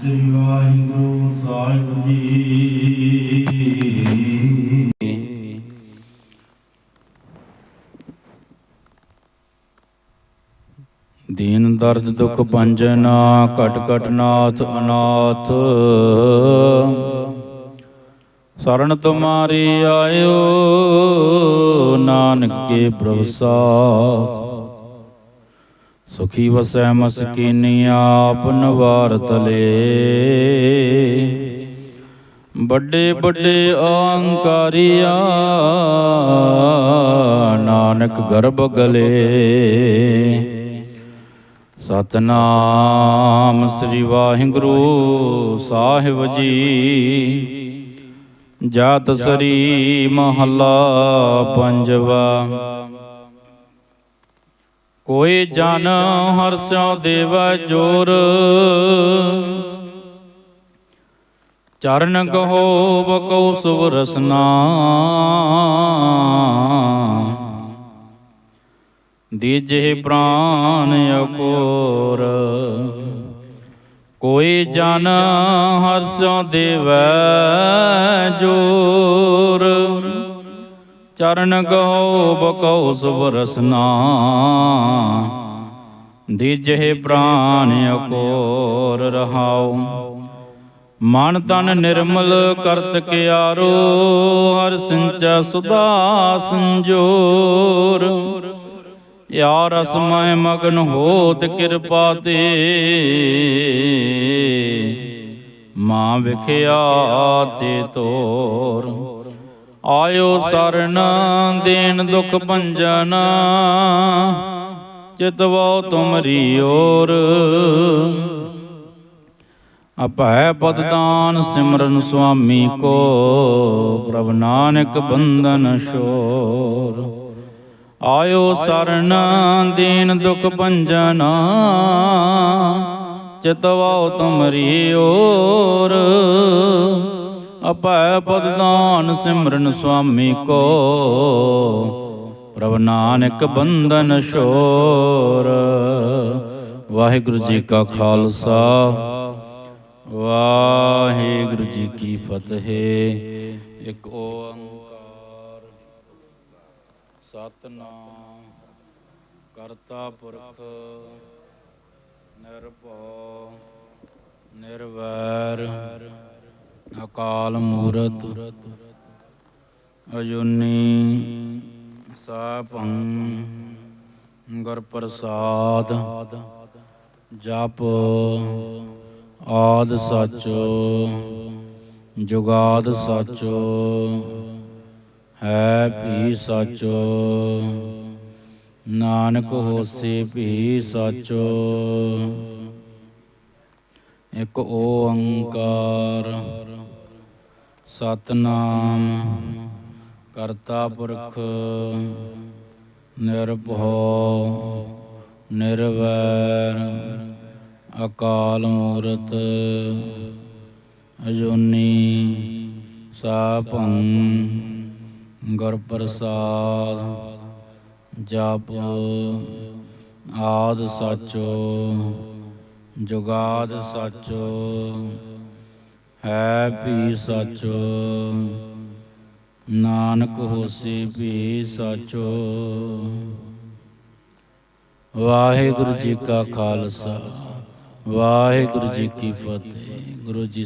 ਸ੍ਰੀ ਵਾਹਿਗੁਰੂ ਸਾਹਿਬ ਜੀ ਦੀਨ ਦਰਦ ਦੁਖ ਭੰਜਨਾ ਘਟ ਘਟ ਨਾਥ ਅਨਾਥ। ਸਰਣ ਤੁਮਾਰੀ ਆਇਓ, ਨਾਨਕ ਕੇ ਪ੍ਰਵਸਾਦ ਸੁਖੀ ਵਸੈ ਮਸਕੀਨੀ ਆਪ ਨਵਾਰ ਤਲੇ। ਵੱਡੇ ਵੱਡੇ ਅਹੰਕਾਰੀਆ ਨਾਨਕ ਗਰਭ ਗਲੇ। ਸਤਨਾਮ ਸ੍ਰੀ ਵਾਹਿਗੁਰੂ ਸਾਹਿਬ ਜੀ। ਜਾਤ ਸਰੀ ਮਹੱਲਾ ਪੰਜਵਾ। ਕੋਈ ਜਨ ਹਰਸਿਓ ਦੇਵੈ ਜੋਰ। ਚਰਨ ਕਹੋ ਬਕਉ ਸੁਭ ਰਸਨਾ। ਦੀਜੇ ਪ੍ਰਾਨ ਅਕੋਰ। ਕੋਈ ਜਨ ਹਰਸਿਓ ਦੇਵੈ ਜੋਰ। ਚਰਨ ਗਉ ਬਕਉ ਸੁਭ ਰਸਨਾ ਦੀਜੇ ਪ੍ਰਾਨ ਅਕੋਰ ਰਹਾਉ। ਮਨ ਤਨ ਨਿਰਮਲ ਕਰਤ ਕਿਆਰੋ, ਹਰ ਸਿੰਚੈ ਸੁਦਾ ਸੰਜੋਰ। ਯਾ ਰਸ ਮੈਂ ਮਗਨ ਹੋਤ ਕਿਰਪਾ ਤੇ। ਮਾਂ ਵਿਖਿਆ ਤੇ ਤੋਰ। ਆਇਓ ਸਰਨ ਦੇਨ ਦੁਖ ਭੰਜਨ, ਚਿਤਵੋ ਤੁਮਰੀ ਓਰ ਅਪੈ ਪਦ ਦਾਨ ਸਿਮਰਨ ਸੁਆਮੀ ਕੋ, ਪ੍ਰਭ ਨਾਨਕ ਬੰਦਨ ਸ਼ੋਰ ਆਇਓ ਸਰਨ ਦੀਨ ਦੁਖ ਭੰਜਨ ਚਿਤਵਾਉ ਤੁਮਰੀ ਓ ਅਪੈ ਪਦ ਸਿਮਰਨ ਸੁਆਮੀ ਕੋ। ਪ੍ਰਭ ਨਾਨਕ ਬੰਦਨ ਸ਼ੋਰ ਵਾਹਿਗੁਰੂ ਜੀ ਕਾ ਖਾਲਸਾ। ਵਾਹਿਗੁਰੂ ਜੀ ਕੀ ਫਤਿਹ। ਇੱਕ ਓੰਕਾਰ। ਸਤਨਾਮ। ਕਰਤਾ ਪੁਰਖ। ਨਿਰਭਉ। ਨਿਰਵੈਰ। ਅਕਾਲ ਮੂਰਤ ਅਜੂਨੀ ਸਾਪੰ ਗੁਰ ਪ੍ਰਸਾਦ ਜਪ ਆਦ ਸਚ, ਜੁਗਾਦ ਸੱਚ, ਹੈ ਭੀ ਸੱਚ, ਨਾਨਕ ਹੋਸੀ ਭੀ ਸੱਚ। ਇਕ ਓੰਕਾਰ ਸਤਨਾਮ। ਕਰਤਾ ਪੁਰਖ ਨਿਰਭਉ, ਨਿਰਵੈਰ, ਅਕਾਲ ਮੂਰਤ ਅਜੂਨੀ ਸਾਪੰ ਗੁਰ ਪ੍ਰਸਾਦ ਜਪ ਆਦ ਸੱਚੋ, ਜੁਗਾਦ ਸੱਚੋ। ਹੈ ਵੀ ਸੱਚੋ। ਨਾਨਕ ਹੋਸੀ ਵੀ ਸੱਚੋ। ਵਾਹਿਗੁਰੂ ਜੀ ਕਾ ਖਾਲਸਾ। ਵਾਹਿਗੁਰੂ ਜੀ ਕੀ ਫਤਿਹ। ਗੁਰੂ ਜੀ